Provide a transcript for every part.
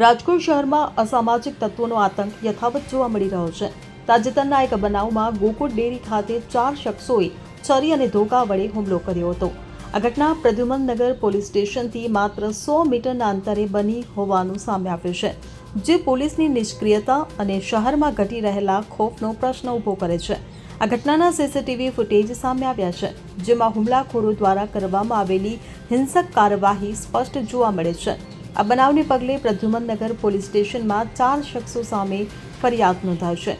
રાજકોટ શહેરમાં અસામાજિક તત્વોનો આતંક યથાવત જોવા મળી રહ્યો છે. તાજેતરના એક બનાવમાં ગોકુળ ડેરી ખાતે ચાર શખ્સોએ છરી અને ધોકા વડે હુમલો કર્યો હતો. આ ઘટના પ્રદ્યુમનનગર પોલીસ સ્ટેશનથી માત્ર સો મીટરના અંતરે બની હોવાનું સામે આવ્યું છે, જે પોલીસની નિષ્ક્રિયતા અને શહેરમાં ઘટી રહેલા ખોફનો પ્રશ્ન ઊભો કરે છે. આ ઘટનાના સીસીટીવી ફૂટેજ સામે આવ્યા છે, જેમાં હુમલાખોરો દ્વારા કરવામાં આવેલી હિંસક કાર્યવાહી સ્પષ્ટ જોવા મળે છે. આ બનાવને પગલે પ્રદ્યુમનનગર પોલીસ સ્ટેશનમાં ચાર શખ્સો સામે ફરિયાદ નોંધાઈ છે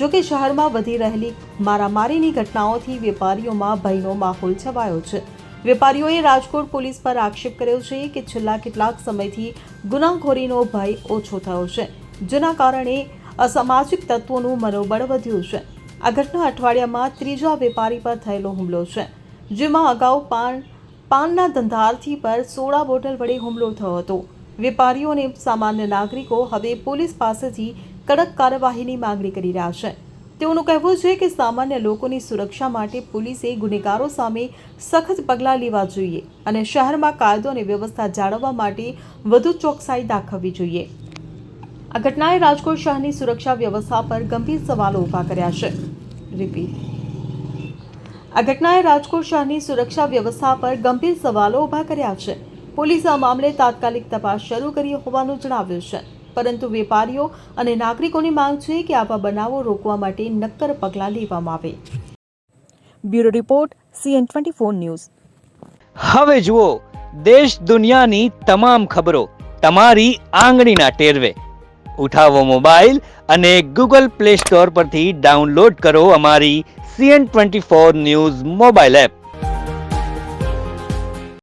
જો કે શહેરમાં વધી રહેલી મારામારીની ઘટનાઓથી વેપારીઓમાં ભયનો માહોલ છવાયો છે. વેપારીઓએ રાજકોટ પોલીસ પર આક્ષેપ કર્યો છે કે છેલ્લા કેટલાક સમયથી ગુનાખોરીનો ભય ઓછો થયો છે, જેના કારણે અસામાજિક તત્વોનું મનોબળ વધ્યું છે. આ ઘટના અઠવાડિયામાં ત્રીજા વેપારી પર થયેલો હુમલો છે, જેમાં અગાઉ પાન, પાનના ધંધાર્થી પર સોળા બોટલ વડે હુમલો થયો હતો. વેપારીઓ અને સામાન્ય નાગરિકો હવે પોલીસ પાસેથી કડક કાર્યવાહીની માંગણી કરી રહ્યા છે. તેઓનું કહેવું છે કે સામાન્ય લોકોની સુરક્ષા માટે પોલીસે ગુનેગારો સામે સખત પગલાં લેવા જોઈએ અને શહેરમાં કાયદો અને વ્યવસ્થા જાળવવા માટે વધુ ચોકસાઈ દાખવવી જોઈએ. આ ઘટનાએ રાજકોટ શહેરની સુરક્ષા વ્યવસ્થા પર ગંભીર સવાલો ઊભા કર્યા છે. રિપીટ. આ ઘટનાએ રાજકોટ શહેરની સુરક્ષા વ્યવસ્થા પર ગંભીર સવાલો ઊભા કર્યા છે. પોલીસે આ મામલે તાત્કાલિક તપાસ શરૂ કરી હોવાનું જણાવ્યું છે. પરંતુ વેપારીઓ અને નાગરિકોની માંગ છે કે આવા બનાવો રોકવા માટે નક્કર પગલાં લેવામાં આવે. Bureau report CN twenty four news. હવે જુઓ, દેશ દુનિયાની તમામ ખબરો તમારી આંગળીના ટેરવે. ઉઠાવો મોબાઈલ અને ગૂગલ પ્લે સ્ટોર પરથી ડાઉનલોડ કરો અમારી CN twenty four news mobile app.